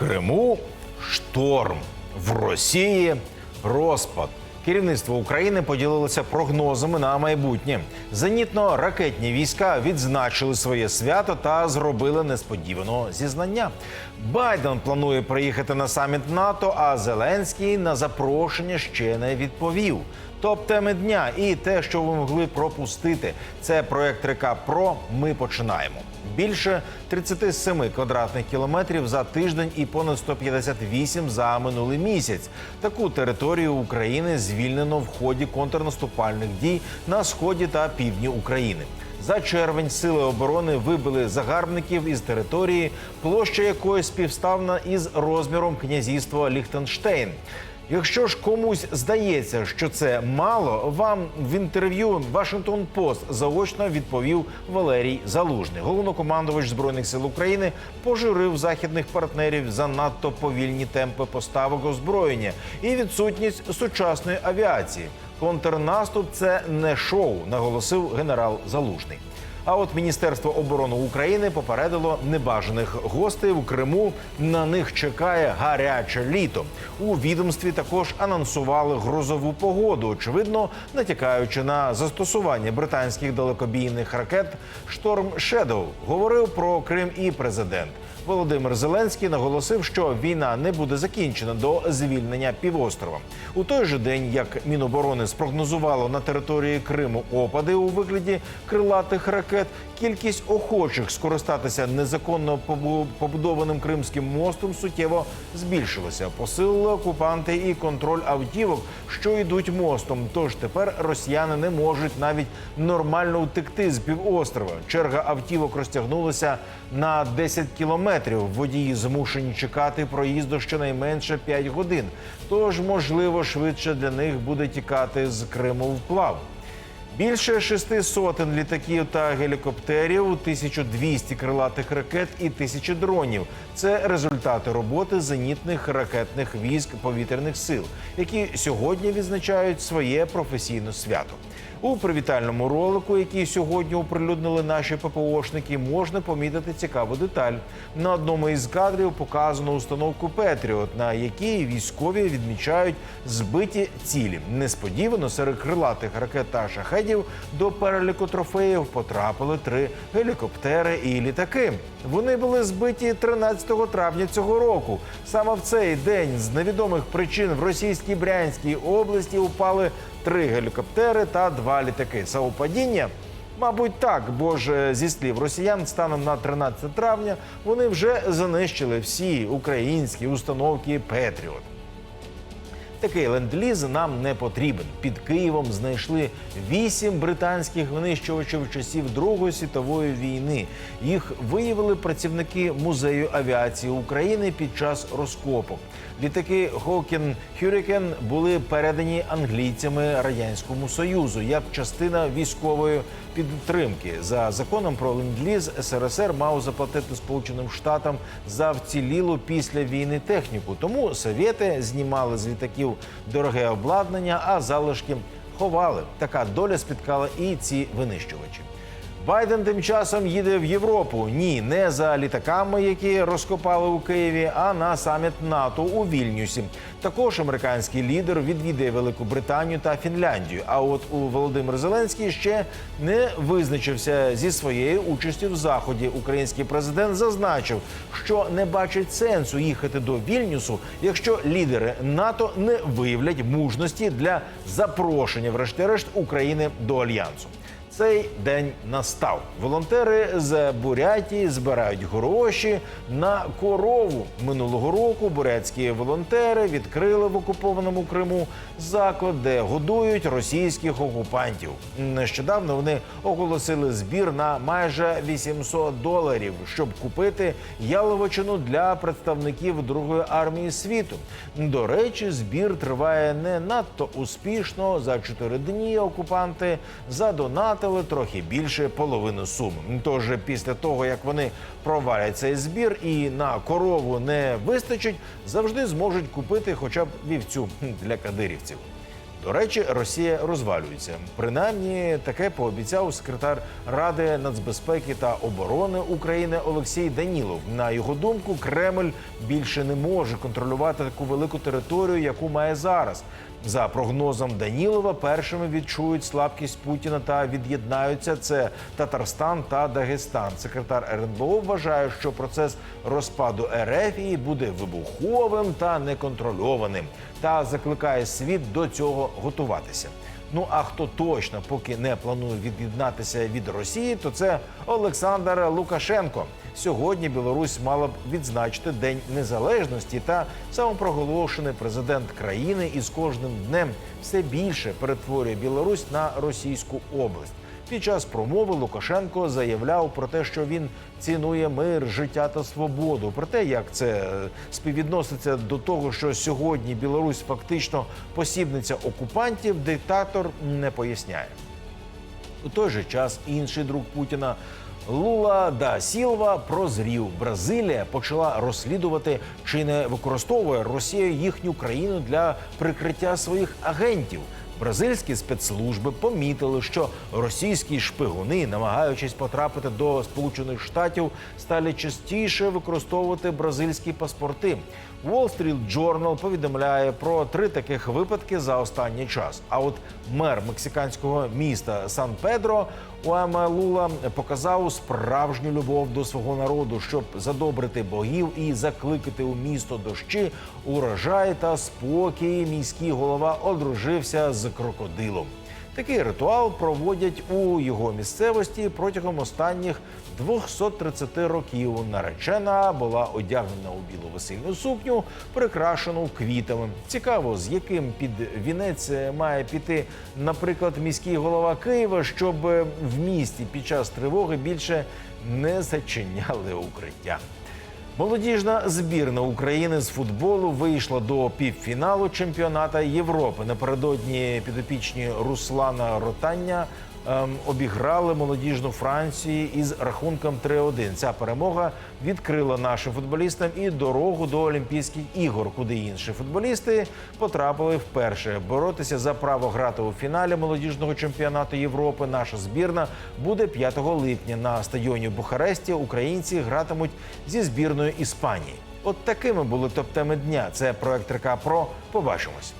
Криму шторм, в Росії розпад. Керівництво України поділилося прогнозами на майбутнє. Зенітно-ракетні війська відзначили своє свято та зробили несподівано зізнання. Байден планує приїхати на саміт НАТО, а Зеленський на запрошення ще не відповів. Топ теми дня і те, що ви могли пропустити. Це проект Река Про. Ми починаємо. Більше 37 квадратних кілометрів за тиждень і понад 158 за минулий місяць. Таку територію України звільнено в ході контрнаступальних дій на сході та півдні України. За червень сили оборони вибили загарбників із території, площа якої співставна із розміром князівства Ліхтенштейн. Якщо ж комусь здається, що це мало, вам в інтерв'ю Вашингтон Пост заочно відповів Валерій Залужний. Головнокомандувач збройних сил України пожурив західних партнерів за надто повільні темпи поставок озброєння і відсутність сучасної авіації. Контрнаступ це не шоу, наголосив генерал Залужний. А от Міністерство оборони України попередило небажаних гостей у Криму. На них чекає гаряче літо. У відомстві також анонсували грозову погоду, очевидно, натякаючи на застосування британських далекобійних ракет Шторм Шедоу. Говорив про Крим і президент. Володимир Зеленський наголосив, що війна не буде закінчена до звільнення півострова. У той же день, як Міноборони спрогнозувало на території Криму опади у вигляді крилатих ракет, кількість охочих скористатися незаконно побу- побудованим кримським мостом суттєво збільшилася. Посилили окупанти і контроль автівок, що йдуть мостом. Тож тепер росіяни не можуть навіть нормально утекти з півострова. Черга автівок розтягнулася на 10 кілометрів. Водії змушені чекати проїзду щонайменше 5 годин. Тож, можливо, швидше для них буде тікати з Криму вплав. Більше шести сотень літаків та гелікоптерів, 1200 крилатих ракет і тисячі дронів. Це результати роботи зенітних ракетних військ повітряних сил, які сьогодні відзначають своє професійне свято. У привітальному ролику, який сьогодні оприлюднили наші ППОшники, можна помітити цікаву деталь. На одному із кадрів показано установку Петріот, на якій військові відмічають збиті цілі. Несподівано серед крилатих ракет та шахедів до переліку трофеїв потрапили три гелікоптери і літаки. Вони були збиті 13 травня цього року. Саме в цей день з невідомих причин в російській Брянській області упали три гелікоптери та два літаки. Совпадіння? Мабуть, так, бо ж е, зі слів росіян, станом на 13 травня вони вже занищили всі українські установки Петріот. Такий ленд-ліз нам не потрібен. Під Києвом знайшли вісім британських винищувачів часів Другої світової війни. Їх виявили працівники музею авіації України під час розкопок. Літаки Hawking Hurricane були передані англійцями радянському союзу як частина військової підтримки. За законом про ленд-ліз СРСР мав заплатити Сполученим Штатам за вцілілу після війни техніку. Тому совєти знімали з літаків дороге обладнання, а залишки ховали. Така доля спіткала і ці винищувачі. Байден тим часом їде в Європу. Ні, не за літаками, які розкопали у Києві, а на саміт НАТО у Вільнюсі. Також американський лідер відвідає Велику Британію та Фінляндію. А от у Володимир Зеленський ще не визначився зі своєю участю в заході. Український президент зазначив, що не бачить сенсу їхати до Вільнюсу, якщо лідери НАТО не виявлять мужності для запрошення, врешті-решт, України до альянсу. Цей день настав. Волонтери з Бурятії збирають гроші на корову. Минулого року бурятські волонтери відкрили в окупованому Криму заклад, де годують російських окупантів. Нещодавно вони оголосили збір на майже 800 доларів, щоб купити яловичину для представників Другої армії світу. До речі, збір триває не надто успішно. За чотири дні окупанти задонатили трохи більше половини суми. Тож після того, як вони провалять цей збір і на корову не вистачить, завжди зможуть купити хоча б вівцю для кадирівців. До речі, Росія розвалюється. Принаймні, таке пообіцяв секретар Ради нацбезпеки та оборони України Олексій Данілов. На його думку, Кремль більше не може контролювати таку велику територію, яку має зараз. За прогнозом Данілова, першими відчують слабкість Путіна та від'єднаються це Татарстан та Дагестан. Секретар РНБО вважає, що процес розпаду РФ буде вибуховим та неконтрольованим, та закликає світ до цього готуватися. Ну а хто точно поки не планує від'єднатися від Росії, то це Олександр Лукашенко. Сьогодні Білорусь мала б відзначити День Незалежності та самопроголошений президент країни із кожним днем все більше перетворює Білорусь на російську область. Під час промови Лукашенко заявляв про те, що він цінує мир, життя та свободу. Про те, як це е, співвідноситься до того, що сьогодні Білорусь фактично посібниця окупантів, диктатор не поясняє. У той же час інший друг Путіна Лула да Сілва прозрів. Бразилія почала розслідувати, чи не використовує Росія їхню країну для прикриття своїх агентів. Бразильські спецслужби помітили, що російські шпигуни, намагаючись потрапити до Сполучених Штатів, стали частіше використовувати бразильські паспорти. Wall Street Journal повідомляє про три таких випадки за останній час. А от мер мексиканського міста Сан Педро Уема Лула показав справжню любов до свого народу, щоб задобрити богів і закликати у місто дощі, урожай та спокій. Міський голова одружився з крокодилом. Такий ритуал проводять у його місцевості протягом останніх 230 років. Наречена була одягнена у білу весільну сукню, прикрашену квітами. Цікаво, з яким під вінець має піти, наприклад, міський голова Києва, щоб в місті під час тривоги більше не зачиняли укриття. Молодіжна збірна України з футболу вийшла до півфіналу чемпіоната Європи. Напередодні підопічні Руслана Ротання обіграли молодіжну Францію із рахунком 3-1. Ця перемога відкрила нашим футболістам і дорогу до Олімпійських ігор, куди інші футболісти потрапили вперше. Боротися за право грати у фіналі молодіжного чемпіонату Європи. Наша збірна буде 5 липня на стадіоні в Бухаресті. Українці гратимуть зі збірною Іспанії. От такими були топ-теми дня. Це проект РК Про. Побачимось.